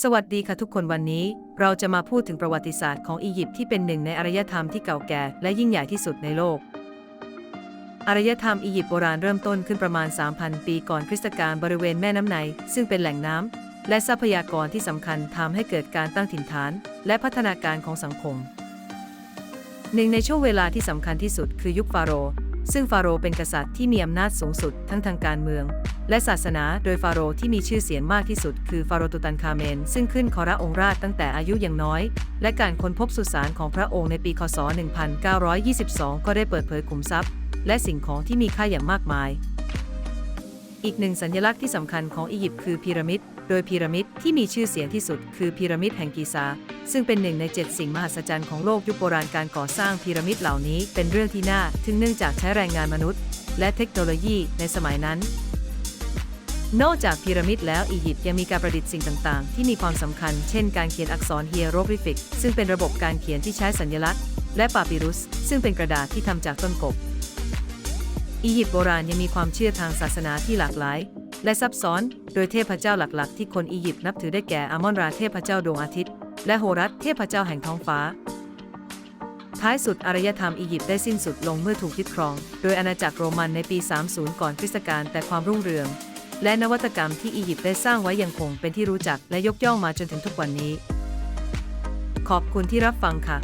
สวัสดีค่ะทุกคนวันนี้ เราจะมาพูดถึงประวัติศาสตร์ของอียิปต์ที่เป็นหนึ่งในอารยธรรมที่เก่าแก่และยิ่งใหญ่ที่สุดในโลก อารยธรรมอียิปต์โบราณเริ่มต้นขึ้นประมาณ 3,000 ปีก่อนคริสตกาลบริเวณแม่น้ำไนซึ่งเป็นแหล่งน้ำและทรัพยากรที่สำคัญทำให้เกิดการตั้งถิ่นฐาน และพัฒนาการของสังคม หนึ่งในช่วงเวลาที่สำคัญที่สุดคือยุคฟาโรห์ซึ่งฟาโรห์เป็นกษัตริย์ที่มีอำนาจสูงสุดทั้งทางการเมือง และศาสนาโดยฟาโรห์ที่มีชื่อเสียงมากที่สุดคือฟาโรห์ตุตันคาเมน ซึ่งขึ้นครองค์ราชตั้งแต่อายุยังน้อย และการค้นพบสุสานของพระองค์ในปีคศ 1922 ก็ได้เปิดเผยขุมทรัพย์ และสิ่งของที่มีค่าอย่างมากมาย อีกหนึ่งสัญลักษณ์ที่สำคัญของอียิปต์คือพีระมิด โดยพีระมิดที่มีชื่อเสียงที่สุดคือพีระมิดแห่งกีซา ซึ่งเป็นหนึ่งในเจ็ดสิ่งมหัศจรรย์ของโลกยุคโบราณการก่อสร้างพีระมิดเหล่านี้เป็นเรื่องที่น่าทึ่งเนื่องจากใช้แรงงานมนุษย์ และเทคโนโลยีในสมัยนั้น นอกจากพีระมิดแล้วอียิปต์ยังมีการประดิษฐ์สิ่งต่างๆ ที่มีความสำคัญ เช่นการเขียนอักษรเฮียโรกริฟิก ซึ่งเป็นระบบการเขียนที่ใช้สัญลักษณ์ และปาปิรุส ซึ่งเป็นกระดาษที่ทำจากต้นกบ อียิปต์โบราณยังมีความเชื่อทางศาสนาที่หลากหลาย และซับซ้อน โดยเทพเจ้าหลักๆ ที่คนอียิปต์นับถือได้แก่อามอนราเทพเจ้าดวงอาทิตย์ และโฮรัสเทพเจ้าแห่งท้องฟ้า ท้ายสุดอารยธรรมอียิปต์ได้สิ้นสุดลงเมื่อถูกยึดครอง โดยอาณาจักรโรมันในปี 30 ก่อนคริสตกาลแต่ความรุ่งเรือง และนวัตกรรมที่อียิปต์ได้สร้างไว้ยังคงเป็นที่รู้จักและยกย่องมาจนถึงทุกวันนี้ ขอบคุณที่รับฟังค่ะ